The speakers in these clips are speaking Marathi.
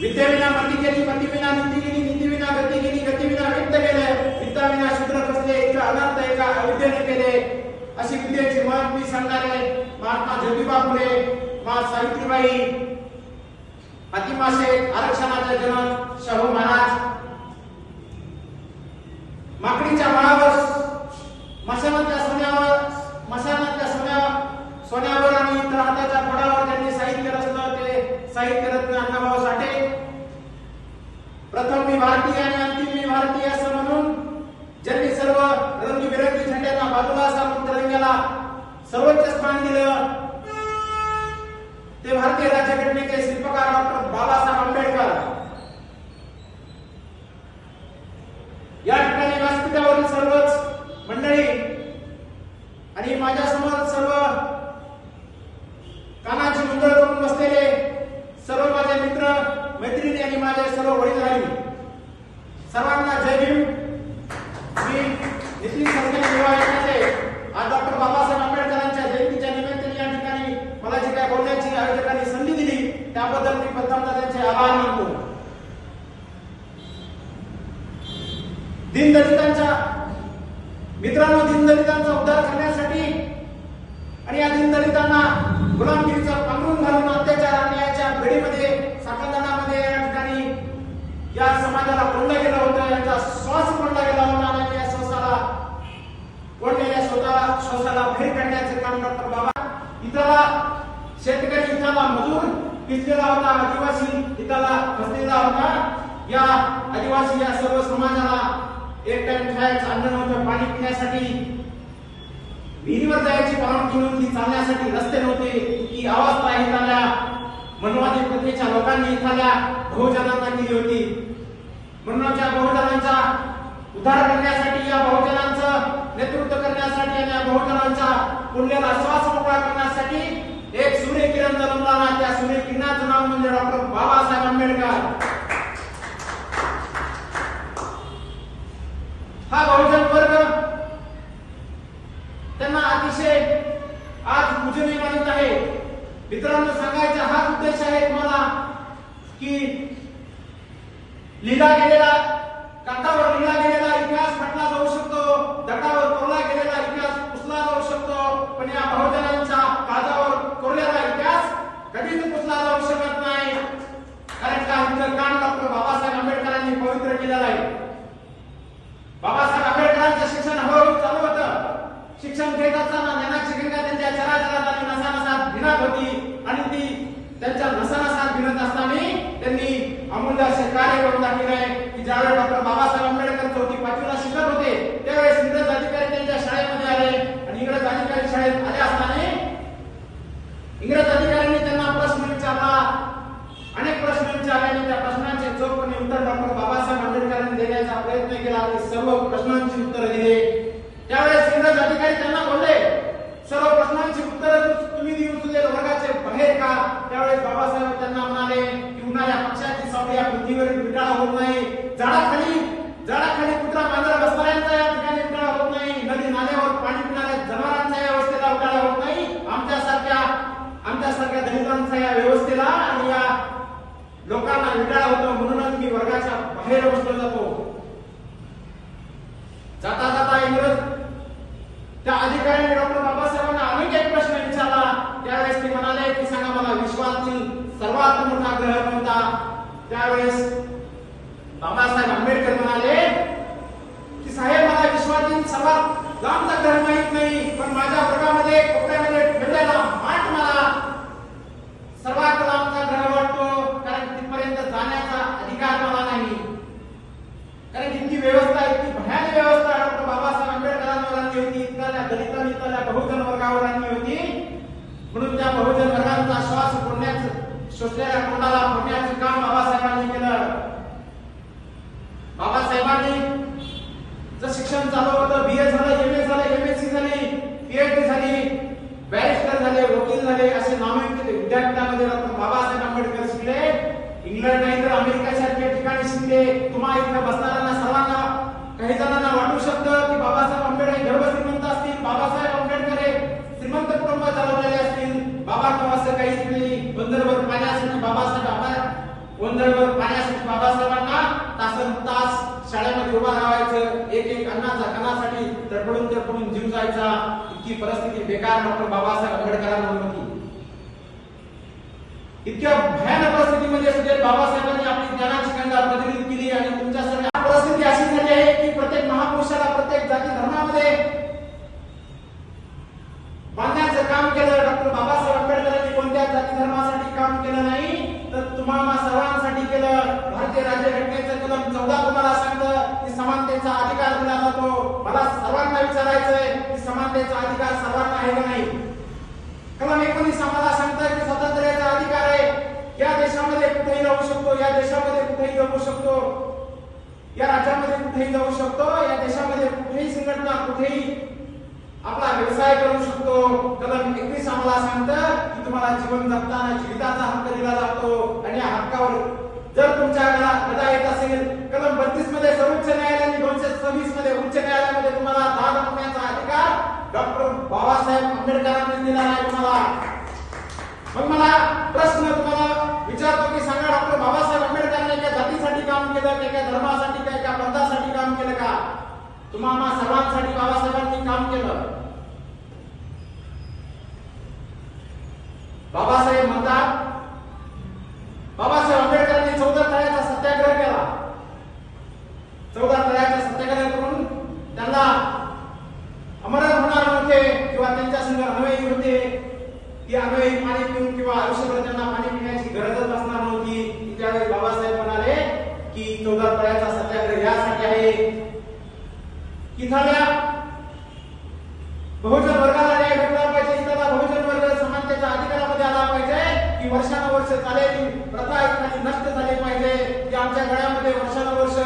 विद्याविना मती केली मतीविना नीती गेली नीतीविना गती गेली गतीविना वित्त गेले वित्ताविना शूद्र कसले एका अनंत एका अविद्येने केले. अशी विद्येची मत मी सांगणार आहे महात्मा ज्योतिबा फुले मा सावित्रीबाई फातिमा शेख आरक्षणाचा जनक शाहू महाराज माकडीच्या माळावर मशानाच्या सोन्या साहित्यरत्न अण्णाभाऊ साठे प्रथम मी भारतीय आणि अंतिम मी भारतीय असं म्हणून ज्यांनी सर्व रंगीबिरंगी झेंड्यांना बाजूला सारून तिरंग्याला सर्वोच्च स्थान दिलं ते भारतीय राज्यघटनेचे शिल्पकार डॉक्टर बाबासाहेब आंबेडकर. या ठिकाणी व्यासपीठावरील सर्वच मंडळी आणि माझ्यासमोर समोर सर्व कानाची मुंदळ करून बसलेले सर्व माझे मित्र मैत्रिणी आणि माझे सर्व वडीलधारी सर्वांना जय भीम. मी नितीन सरकार निवायचे आज डॉक्टर बाबासाहेब आंबेडकरांच्या जयंतीच्या निमित्ताने या ठिकाणी मला जी काय बोलण्याची आयोजकांनी संधी दिली त्याबद्दल मी प्रथमतः त्यांचे आभार मानतो. दीनदलितांच्या मित्रांनो दीनदलितांचा उद्धार करण्यासाठी आणि या दीनदलितांना गुलामगिरीचा पांघरून घालून अत्याचार अन्यायाच्या घडीमध्ये साखरदानामध्ये या ठिकाणी या समाजाला कोंडलं यांचा श्वास पडला गेला होता आणि या श्वासाला. कोंडलेल्या स्वतः श्वासाला बाहेर काढण्याचे काम डॉक्टर बाबा. इथला शेतकरी इथला मजूर पिचलेला होता आदिवासी इथला फसलेला होता. या आदिवासी या सर्व समाजाला एक टाइम खायचं अन्न नव्हतं पाणी पिण्यासाठी. विहिरीवर जायची परवानगी नव्हती चालण्यासाठी रस्ते नव्हते. ही अवस्था इथल्या मनवादी प्रथेच्या लोकांनी इथल्या बहुजनांना केली होती. म्हणूनच या बहुजनांचा उद्धार करण्यासाठी या बहुजनांचं नेतृत्व करण्यासाठी आणि या बहुजनांचा पुण्याला श्वास मोकळा करण्यासाठी एक सूर्यकिरण जन्मला त्या सूर्यकिरणाचं नाव म्हणजे डॉक्टर बाबासाहेब आंबेडकर. हा बहुजन वर्ग त्यांना अतिशय आज पूजनीय मानित आहे. मित्रांनो सांगायचा हाच उद्देश आहे तुम्हाला की लिहिला गेलेला कागदावर लिहिला गेलेला इतिहास म्हटला जाऊ शकतो दगडावर कोरला गेलेला इतिहास पुसला जाऊ शकतो पण या बहुजनांच्या काजावर कोरलेला इतिहास कधीच पुसला जाऊ शकत नाही. कारण का इथं डॉक्टर बाबासाहेब आंबेडकरांनी पवित्र केलेला आहे. बाबासाहेब आंबेडकरांचं शिक्षण हळूहळू चालू होतं. शिक्षण घेत असताना ज्ञानाची गंगा त्यांच्या चराचरात आणि नसा घिणा होती आणि ती त्यांच्या नसानसात भिनत असताना त्यांनी अमूल्य असे कार्य करून दाखवले आहे? की ज्यावेळेस डॉक्टर बाबासाहेब आंबेडकर चौथी पाचवीला शिकत होते त्यावेळेस इंग्रज अधिकारी त्यांच्या शाळेमध्ये आले. आणि इंग्रज अधिकारी शाळेत आले असताना इंग्रज अधिकाऱ्यांनी त्यांना प्रश्न विचारला. अनेक प्रश्न विचारल्याने त्या प्रश्नांचे चोखपणे उत्तर डॉक्टर बाबासाहेब आंबेडकरांनी देण्याचा प्रयत्न केला आणि सर्व प्रश्नांची उत्तरं दिले. त्यावेळेस इंग्रज अधिकारी त्यांना बोलले सर्व प्रश्नांची उत्तरं तुम्ही देऊ वर्गाचे बाहेर का? त्यावेळेस बाबासाहेब त्यांना म्हणाले की उन्हाळ्या पक्षाची सावली या पृथ्वीवर विटाळा होत नाही झाडाखाली झाडाखाली कुत्रा मांजरा बसणाऱ्यांचा या ठिकाणी विटाळा होत नाही नदी नाल्यावर पाणी पिणाऱ्या जनावरांचा या व्यवस्थेला विटाळा होत नाही आमच्यासारख्या आमच्यासारख्या या व्यवस्थेला आणि या लोकांना विटाळा होतो म्हणूनच मी वर्गाच्या बाहेर बसलो जातो. जाता जाता इंग्रज त्या अधिकाऱ्याने डॉक्टर बाबासाहेबांना अनेक एक प्रश्न विचारला. त्यावेळेस ते म्हणाले की सांगा मला विश्वातील सर्वात मोठा ग्रह कोणता? त्यावेळेस बाबासाहेब आंबेडकर म्हणाले की साहेब मला विश्वातील सर्वात लांबचा ग्रह माहीत नाही पण माझ्या वर्गामध्ये सर्वात आमचा घर वाटतो कारण तिथपर्यंत जाण्याचा अधिकार मला नाही. कारण इतकी व्यवस्था इतकी भयानक व्यवस्था डॉक्टर बाबासाहेब आंबेडकरांवर आणली होती इथल्या दलितांनी इथल्या बहुजन वर्गावर आणली होती. म्हणून त्या बहुजन वर्गांचा श्वास फोडण्याचं शोषलेल्या कोणाला फोडण्याचं काम बाबासाहेबांनी केलं. बाबासाहेबांनी जर शिक्षण चालू होतं बीए झालं एम ए झालं एम एस सी झाली पीएचडी झाली बॅरिस्टर झाले वकील झाले असे नामे विद्यापीठामध्ये डॉक्टर बाबासाहेब आंबेडकर शिकले. इंग्लंड नाही तर अमेरिका सारख्या ठिकाणी शिकले. तुम्हा इथं बसणाऱ्यांना सर्वांना काही जणांना वाटू शकतं की बाबासाहेब आंबेडकर गर्भ श्रीमंत असतील. बाबासाहेब आंबेडकर हे श्रीमंत कुटुंब चालवलेले असतील. बाबा तो असं काहीच नाही. बंदरभर पाण्यासाठी बाबासाहेब आंबेडकर गोंधळभर पाण्यासाठी बाबासाहेबांना तासन तास शाळेमध्ये उभा राहायचं. एक एक अन्नाचा कणासाठी तडपडून तडपडून जीव जायचा. इतकी परिस्थिती बेकार डॉक्टर बाबासाहेब आंबेडकरांना होती. इतक्या भयानक परिस्थितीमध्ये सुद्धा बाबासाहेबांनी आपली ज्ञानाची गंगा प्रज्वलित केली आणि तुमच्या सगळ्या परिस्थिती अशी झाली आहे की प्रत्येक महापुरुषाला प्रत्येक जाती धर्मामध्ये बांधण्याचं काम केलं डॉक्टर बाबासाहेब आंबेडकरांनी कोणत्या जाती धर्मासाठी काम केलं नाही तर तुम्हाला सर्वांसाठी केलं. भारतीय राज्यघटनेचं कलम चौदा तुम्हाला सांगतं की समानतेचा अधिकार दिला जातो. मला सर्वांना विचारायचंय की समानतेचा अधिकार सर्वांना आहे का नाही? कलम एकोणीस आम्हाला सांगताय की स्वातंत्र्याचा अधिकार आहे? या देशामध्ये कुठेही राहू शकतो या देशामध्ये कुठेही जगू शकतो. या राज्यामध्ये कुठेही जाऊ शकतो या देशामध्ये कुठेही संघटना कुठेही आपला व्यवसाय करू शकतो. कलम एकवीस आम्हाला सांगतं की तुम्हाला जीवन जगताना जीविताचा हक्क दिला जातो आणि या हक्कावर जर तुमच्या गळा- गदा येत असेल कलम बत्तीसमध्ये सर्वोच्च न्यायालयाने दोनशे सव्वीसमध्ये उच्च न्यायालयामध्ये तुम्हाला दाद मागण्याचा अधिकार डॉक्टर बाबासाहेब आंबेडकरांनी दिला नाही तुम्हाला. मग मला प्रश्न तुम्हाला विचारतो की सांगा डॉक्टर बाबासाहेब आंबेडकरांनी एका जातीसाठी काम केलं काय एका धर्मासाठी का एका पंथासाठी काम केलं का? तुम्हाला सर्वांसाठी बाबासाहेबांनी काम केलं. बाबासाहेब म्हणतात बाबासाहेब आंबेडकरांनी चौदा तळ्याचा सत्याग्रह केला चौदा तळ्याचा सत्याग्रह करून त्यांना अमरण होणार नव्हते किंवा त्यांच्या संग होते की अनवयी पाणी पिऊन किंवा आयुष्यभर त्यांना पाणी पिण्याची गरजच असणार नव्हती. त्यावेळी बाबासाहेब म्हणाले की चौदा तळ्याचा सत्याग्रह यासाठी आहे. की झाल्या बहुजन वर्गाला न्याय भेटला पाहिजे इथला बहुजन वर्ग समानतेच्या अधिकारामध्ये आला पाहिजे की वर्षानुवर्ष चालेली प्रथा एखादी नष्ट झाली पाहिजे. की आमच्या गळ्यामध्ये वर्षानुवर्ष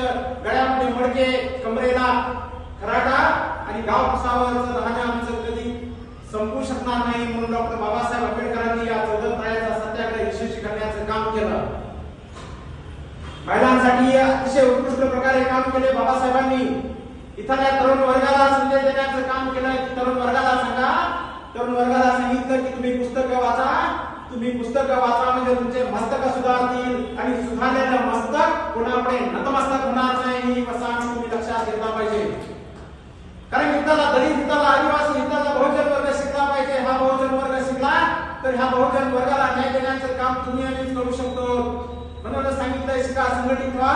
गळ्यामध्ये मडके कमरेला खराटा आणि गाव कुसावरचं राहणं संपू शकणार नाही म्हणून डॉक्टर बाबासाहेब आंबेडकरांनी या चौदा तळ्याचा सत्याग्रह यशस्वी करण्याचं काम केलं. महिलांसाठी अतिशय उत्कृष्ट प्रकारे काम केले बाबासाहेबांनी. इथल्या तरुण वर्गाला संदेश देण्याचं काम केलं तरुण वर्गाला सांगा. तरुण वर्गाला सांगितलं की तुम्ही पुस्तकं वाचा. तुम्ही पुस्तकं वाचा म्हणजे तुमचे मस्तक सुधारतील आणि सुधारलेलं मस्तक कोणापुढे नतमस्तक होणार नाही ही वसाहत तुम्ही लक्षात घेतला पाहिजे. कारण इथला दलित इथला आदिवासी इथला बहुजन पाहिजे हा बहुजन वर्ग शिकला तर ह्या बहुजन वर्गाला न्याय देण्याचं काम तुम्ही आम्हीच करू शकतो. म्हणूनच सांगितलंय शिका संघटित व्हा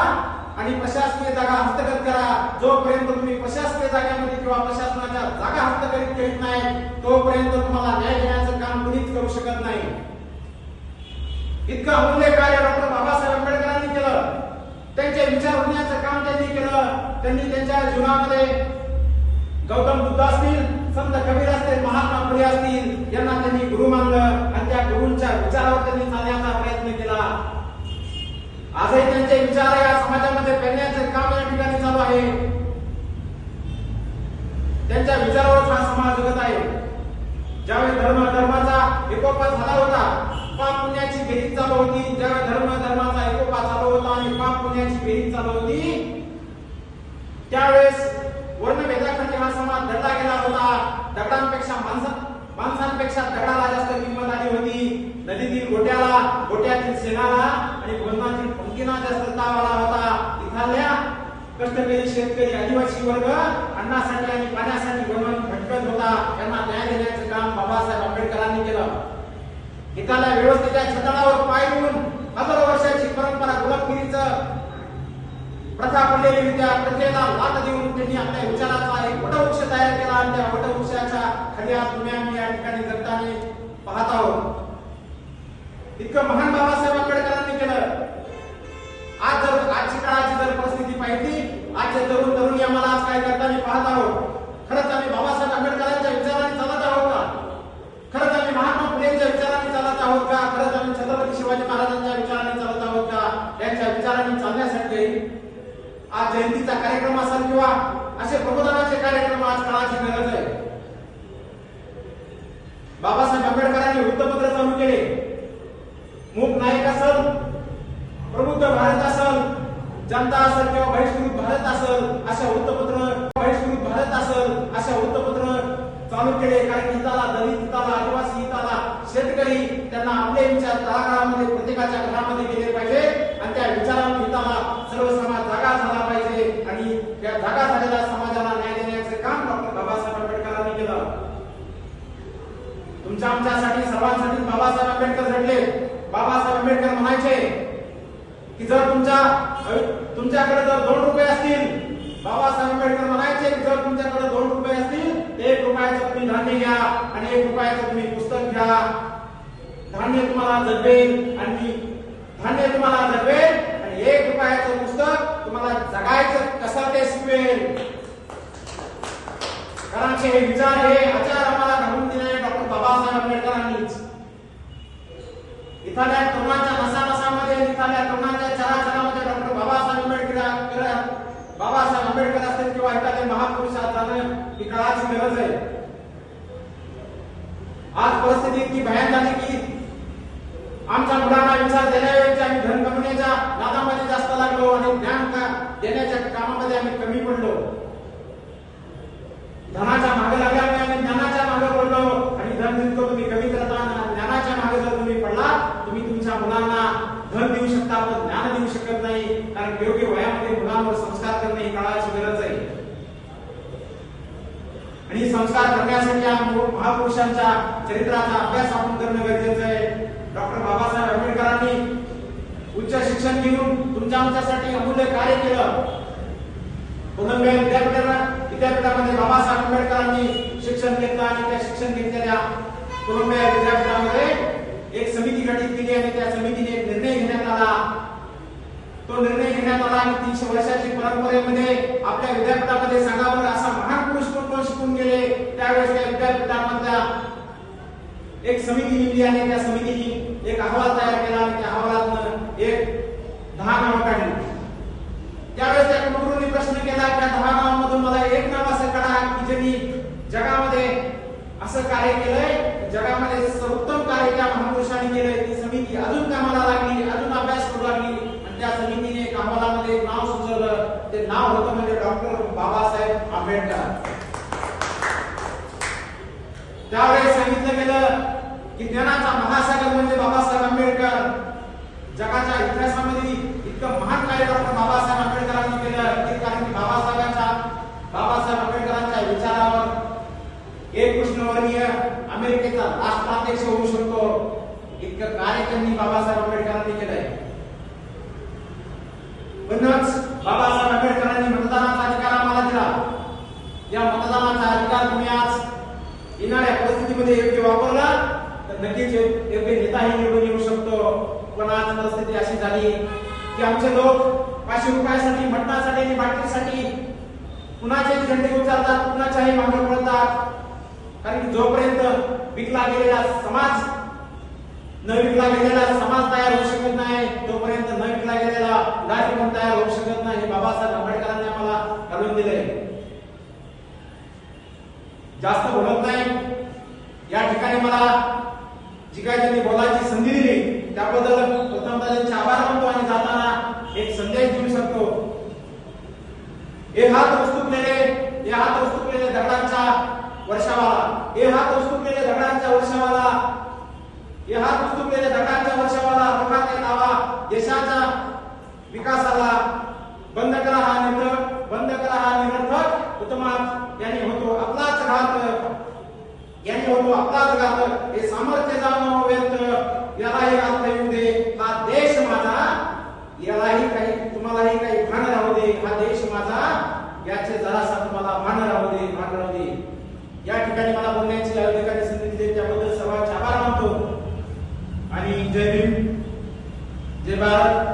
आणि प्रशासकीय जागा हस्तगत करा. जोपर्यंत तुम्ही प्रशासकीय जागेमध्ये किंवा प्रशासनाच्या जागा हस्तगत करीत नाही तोपर्यंत तुम्हाला न्याय देण्याचं काम कुणीच करू शकत नाही. इतकं अमूल्य कार्य डॉक्टर बाबासाहेब आंबेडकरांनी केलं. त्यांचे विचार होण्याचं काम त्यांनी केलं. त्यांनी त्यांच्या जीवनामध्ये गौतम बुद्ध असतील संत कबीर असतील महात्मा फुले असतील यांना त्यांनी गुरु मानलं आणि त्या गुरुंच्या विचारावर त्यांनी चालण्याचा प्रयत्न केला. आजही त्यांचे विचार या समाजामध्ये पेरण्याचे काम या ठिकाणी चालू आहे. त्यांच्या विचारावरच हा समाज जगत आहे. ज्यावेळी धर्म धर्माचा एकोपा झाला होता पाप पुण्याची बेरीज चालू होती. ज्यावेळी धर्म धर्माचा एकोपा चालू होता आणि पाप पुण्याची बेरीज चालू होती त्यावेळेस वर्णभेदाखाली हा समाज धरला गेला. दगडांपेक्षा माणसा माणसांपेक्षा दगडाला जास्त किंमत आली होती. नदीतील गोट्याला गोट्यातील शेणाला आणि भोजनातील पंकीना जास्त ताव आला होता. इथल्या कष्टकरी शेतकरी आदिवासी वर्ग अन्नासाठी आणि पाण्यासाठी वणवण भटकत होता. त्यांना न्याय देण्याचं काम बाबासाहेब आंबेडकरांनी केलं. इथल्या व्यवस्थेच्या छताळावर पाय घेऊन हजारो वर्षाची परंपरा गुलामगिरीचं प्रथा पडलेली होती त्या प्रथेला लाट देऊन त्यांनी आपल्या विचाराचा एक वटवृक्ष तयार केला आणि त्या वटवृक्षाच्या खाली आज तुम्ही आम्ही या ठिकाणी जगताना पाहत आहोत. इतकं महान बाबासाहेब आंबेडकरांनी केलं. आज जर आजची काळाची जर परिस्थिती पाहिली आजचे तरुण तरुणी आम्हाला आज काय करताना पाहत आहोत खरंच आम्ही बाबासाहेब आंबेडकरांच्या विचाराने चालत आहोत का खरंच आम्ही महात्मा फुलेंच्या विचाराने चालत आहोत का खरंच आम्ही छत्रपती शिवाजी महाराज आज जयंतीचा कार्यक्रम असेल किंवा असे प्रबोधनाचे कार्यक्रम आज काळाची गरज आहे बाबासाहेब आंबेडकरांनी वृत्तपत्र चालू केले मूक नायक असल प्रबुद्ध भारत असल जनता असल किंवा बहिष्कृत भारत असल अशा वृत्तपत्र बहिष्कृत भारत असल अशा वृत्तपत्र केले कारण हिताला दलित हिताला आदिवासी हिताला शेतकरी त्यांना आपले विचार तळागाळामध्ये प्रत्येकाच्या घरामध्ये गेले पाहिजे. आणि त्या विचारांना हिताला सर्व समाज जागा झाला पाहिजे. आणि त्या जागा झालेल्या समाजाला न्याय देण्याचे काम डॉक्टर बाबासाहेब आंबेडकरांनी केलं. तुमच्या आमच्यासाठी सर्वांसाठी बाबासाहेब आंबेडकर झडले बाबासाहेब आंबेडकर म्हणायचे की जर तुमच्या तुमच्याकडे जर दोन रुपये असतील बाबासाहेब आंबेडकर म्हणायचे की जर तुमच्याकडे दोन रुपये तुम्ही धान्य घ्या आणि एक रुपयाचं तुम्ही पुस्तक घ्या. धान्य तुम्हाला जगवेल आणि धान्य तुम्हाला जगवेल आणि एक रुपयाचं पुस्तक तुम्हाला जगायचं कसं ते शिकवेल. कारण हे विचार हे आचार आम्हाला घालून दिले डॉक्टर बाबासाहेब आंबेडकरांनीच. एखाद्या तरुणाच्या नसानसामध्ये एखाद्या तरुणाच्या चराचरामध्ये डॉक्टर बाबासाहेब आंबेडकर बाबासाहेब आंबेडकर असतील किंवा एखाद्या महापुरुष आज जाणं ही काळाची गरज आहे. आज परिस्थिती इतकी भयान झाली की आमच्या मुलांना विचार देण्याऐवजी आम्ही धन कमवण्याच्या नादामध्ये जास्त लागलो आणि ज्ञान का देण्याच्या कामामध्ये आम्ही कमी पडलो. धनाच्या मागे लागल्यामुळे आम्ही ज्ञानाच्या मागे पडलो. आणि धन जितकं तुम्ही कमी करता ज्ञानाच्या मागे जर तुम्ही पडला तुम्ही तुमच्या मुलांना धन देऊ शकता पण ज्ञान देऊ शकत नाही कारण योग्य वयामध्ये मुलांवर संस्कार करणे ही काळाची गरज आहे विधी संस्कार करण्यासाठी महापुरुषांच्या चरित्राचा अभ्यास आपण करणं गरजेचं आहे. डॉक्टर बाबासाहेब आंबेडकरांनी उच्च शिक्षण घेऊन तुमच्या आमच्यासाठी अमूल्य कार्य केलं. कोलंबिया विद्यापीठाला विद्यापीठामध्ये बाबासाहेब आंबेडकरांनी शिक्षण घेतलं आणि त्या शिक्षण घेतलेल्या कोलंबिया विद्यापीठामध्ये एक समिती गठीत केली आणि त्या समितीने एक निर्णय घेण्यात आला. तो निर्णय घेण्यात आला आणि तीनशे वर्षाची परंपरेमध्ये आपल्या विद्यापीठामध्ये सांगावं असा महान पुरुष कोण कोण शिकून गेले त्यावेळेस त्या विद्यापीठामधल्या एक समिती नेमली आणि त्या समितीने एक अहवाल तयार केला आणि त्या अहवालात एक दहा नावं काढली. त्यावेळेस त्या कुलगुरूंनी प्रश्न केला त्या दहा नावांमधून मला एक नाव असं काढा की ज्यांनी जगामध्ये असं कार्य केलंय जगामध्ये सर्वोत्तम कार्य त्या महापुरुषांनी केलंय ती समिती अजून कामाला लागली अजून अभ्यास करू लागली. आणि त्या समितीने एक अहवालामध्ये एक नाव सुचवलं. ते नाव होतं म्हणजे डॉक्टर बाबासाहेब आंबेडकर. त्यावेळेस सांगितलं गेलं की ज्ञानाचा महासागर म्हणजे बाबासाहेब आंबेडकर. जगाच्या इतिहासामध्ये इतकं महान कार्य डॉक्टर बाबासाहेब आंबेडकरांनी केलं ते कारण की बाबासाहेबांच्या बाबासाहेब आंबेडकरांच्या विचारावर एक कृष्णवर्णीय अमेरिकेचा राष्ट्राध्यक्ष होऊ शकतो. इतकं कार्य त्यांनी बाबासाहेब आंबेडकरांनी केलंय. म्हणूनच बाबासाहेब आंबेडकरांनी मतदानाचा अधिकार आम्हाला दिला. या मतदानाचा अधिकार तुम्ही आज येणाऱ्या परिस्थितीमध्ये योग्य वापरला. नक्कीच योग्य नेताही निवडून येऊ शकतो. पण आज परिस्थिती अशी झाली की आमचे लोक पाचशे रुपयासाठी मटणासाठी आणि बाटलीसाठी कुणाचे झेंडे उचलतात कुणाच्याही मागे पडतात. कारण की जोपर्यंत विकला गेलेला समाज न विकला गेलेला समाज तयार होऊ शकत नाही तोपर्यंत न विकला गेलेला राजकारण तयार होऊ शकत नाही हे बाबासाहेब आंबेडकरांनी आम्हाला घालून दिले जास्त बोलत नाही. या ठिकाणी मला जी काय त्यांनी बोलायची संधी दिली त्याबद्दल प्रथमतः त्यांचे आभार मानतो आणि जाताना एक संदेश देऊ शकतो. हे हात वस्तुकलेले हे हात वस्तुकलेले दगडांच्या वर्षावाला. हे हात वस्तुकलेले दगडांच्या वर्षावाला. हे हात वस्तुकलेले दगडांच्या वर्षावाला. रोखात लावा देशाच्या विकासाला. बंद करा हा निरर्थक बंद करा हा निरर्थक उत्तम यांनी होतो आपलाच घात यांनी होतो आपलाच हे सामर्थ्य जाणव व्यक्त. यालाही अर्थ येऊ दे. हा देश माझा. यालाही काही तुम्हालाही काही भान राहू दे. हा देश माझा. याचे जरासा तुम्हाला भान राहू दे भान राहू दे. या ठिकाणी मला बोलण्याची अधिकारी संधी दिली त्याबद्दल सर्वांचे आभार मानतो. आणि जय भीम. जय भारत.